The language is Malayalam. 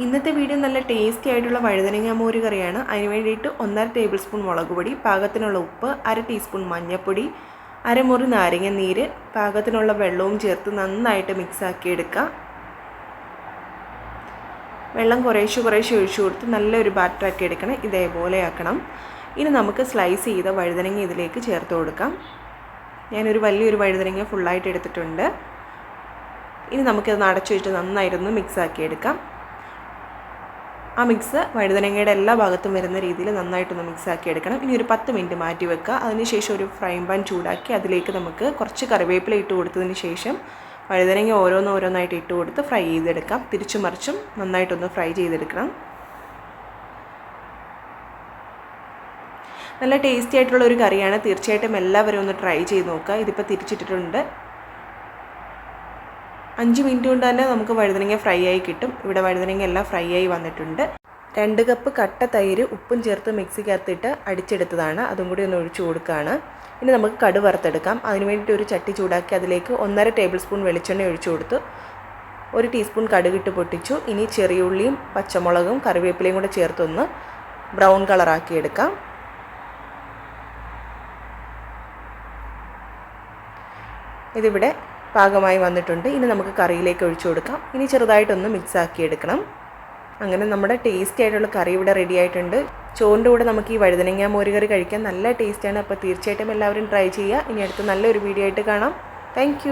ഇന്നത്തെ വീഡിയോ നല്ല ടേസ്റ്റി ആയിട്ടുള്ള വഴുതനങ്ങ മോര് കറിയാണ്. അതിന് വേണ്ടിയിട്ട് ഒന്നര ടേബിൾ സ്പൂൺ മുളക് പൊടി പാകത്തിനുള്ള ഉപ്പ് അര ടീസ്പൂൺ മഞ്ഞൾപ്പൊടി അരമുറി നാരങ്ങ നീര് പാകത്തിനുള്ള വെള്ളവും ചേർത്ത് നന്നായിട്ട് മിക്സാക്കി എടുക്കുക വെള്ളം കുറേശ്ശെ കുറേശ്ശെ ഒഴിച്ചു കൊടുത്ത് നല്ലൊരു ബാറ്ററാക്കി എടുക്കണം. ഇതേപോലെ ആക്കണം. ഇനി നമുക്ക് സ്ലൈസ് ചെയ്ത വഴുതനങ്ങ ഇതിലേക്ക് ചേർത്ത് കൊടുക്കാം. ഞാനൊരു വലിയൊരു വഴുതനങ്ങ ഫുള്ളായിട്ട് എടുത്തിട്ടുണ്ട്. ഇനി നമുക്കിത് അടച്ചു വെച്ചിട്ട് നന്നായിരുന്നു മിക്സാക്കി എടുക്കാം. ആ മിക്സ് വഴുതനങ്ങയുടെ എല്ലാ ഭാഗത്തും വരുന്ന രീതിയിൽ നന്നായിട്ടൊന്ന് മിക്സ് ആക്കി എടുക്കണം. ഇനി ഒരു പത്ത് മിനിറ്റ് മാറ്റി വെക്കുക. അതിനുശേഷം ഒരു ഫ്രൈ പാൻ ചൂടാക്കി അതിലേക്ക് നമുക്ക് കുറച്ച് കറിവേപ്പില ഇട്ട് കൊടുത്തതിന് ശേഷം വഴുതനങ്ങ ഓരോന്ന് ഓരോന്നായിട്ട് ഇട്ട് കൊടുത്ത് ഫ്രൈ ചെയ്തെടുക്കാം. തിരിച്ചു മറിച്ചും നന്നായിട്ടൊന്ന് ഫ്രൈ ചെയ്തെടുക്കണം. നല്ല ടേസ്റ്റി ആയിട്ടുള്ള ഒരു കറിയാണ്. തീർച്ചയായിട്ടും എല്ലാവരും ഒന്ന് ട്രൈ ചെയ്ത് നോക്കുക. ഇതിപ്പോൾ തിരിച്ചിട്ടിട്ടുണ്ട്. അഞ്ച് മിനിറ്റ് കൊണ്ട് തന്നെ നമുക്ക് വഴുതനങ്ങ ഫ്രൈ ആയി കിട്ടും. ഇവിടെ വഴുതനങ്ങ എല്ലാം ഫ്രൈ ആയി വന്നിട്ടുണ്ട്. രണ്ട് കപ്പ് കട്ട തൈര് ഉപ്പും ചേർത്ത് മിക്സിക്കകത്തിട്ട് അടിച്ചെടുത്തതാണ്. അതും കൂടി ഒന്ന് ഒഴിച്ചു കൊടുക്കുകയാണ് ഇനി നമുക്ക് കടു വറുത്തെടുക്കാം. അതിന് വേണ്ടിയിട്ട് ഒരു ചട്ടി ചൂടാക്കി അതിലേക്ക് ഒന്നര ടേബിൾ സ്പൂൺ വെളിച്ചെണ്ണ ഒഴിച്ചു കൊടുത്തു. ഒരു ടീസ്പൂൺ കടുകിട്ട് പൊട്ടിച്ചു. ഇനി ചെറിയ ഉള്ളിയും പച്ചമുളകും കറിവേപ്പിലയും കൂടെ ചേർത്തൊന്ന് ബ്രൗൺ കളറാക്കി എടുക്കാം. ഇതിവിടെ പാകമായി വന്നിട്ടുണ്ട്. ഇനി നമുക്ക് കറിയിലേക്ക് ഒഴിച്ചു കൊടുക്കാം. ഇനി ചെറുതായിട്ടൊന്ന് മിക്സ് ആക്കി എടുക്കണം. അങ്ങനെ നമ്മുടെ ടേസ്റ്റി ആയിട്ടുള്ള കറി ഇവിടെ റെഡി ആയിട്ടുണ്ട്. ചോറിന്റെ കൂടെ നമുക്ക് ഈ വഴുതനങ്ങ മോരുകറി കഴിക്കാൻ നല്ല ടേസ്റ്റാണ് അപ്പോൾ തീർച്ചയായിട്ടും എല്ലാവരും ട്രൈ ചെയ്യുക. ഇനി അടുത്ത് നല്ലൊരു വീഡിയോ ആയിട്ട് കാണാം. താങ്ക്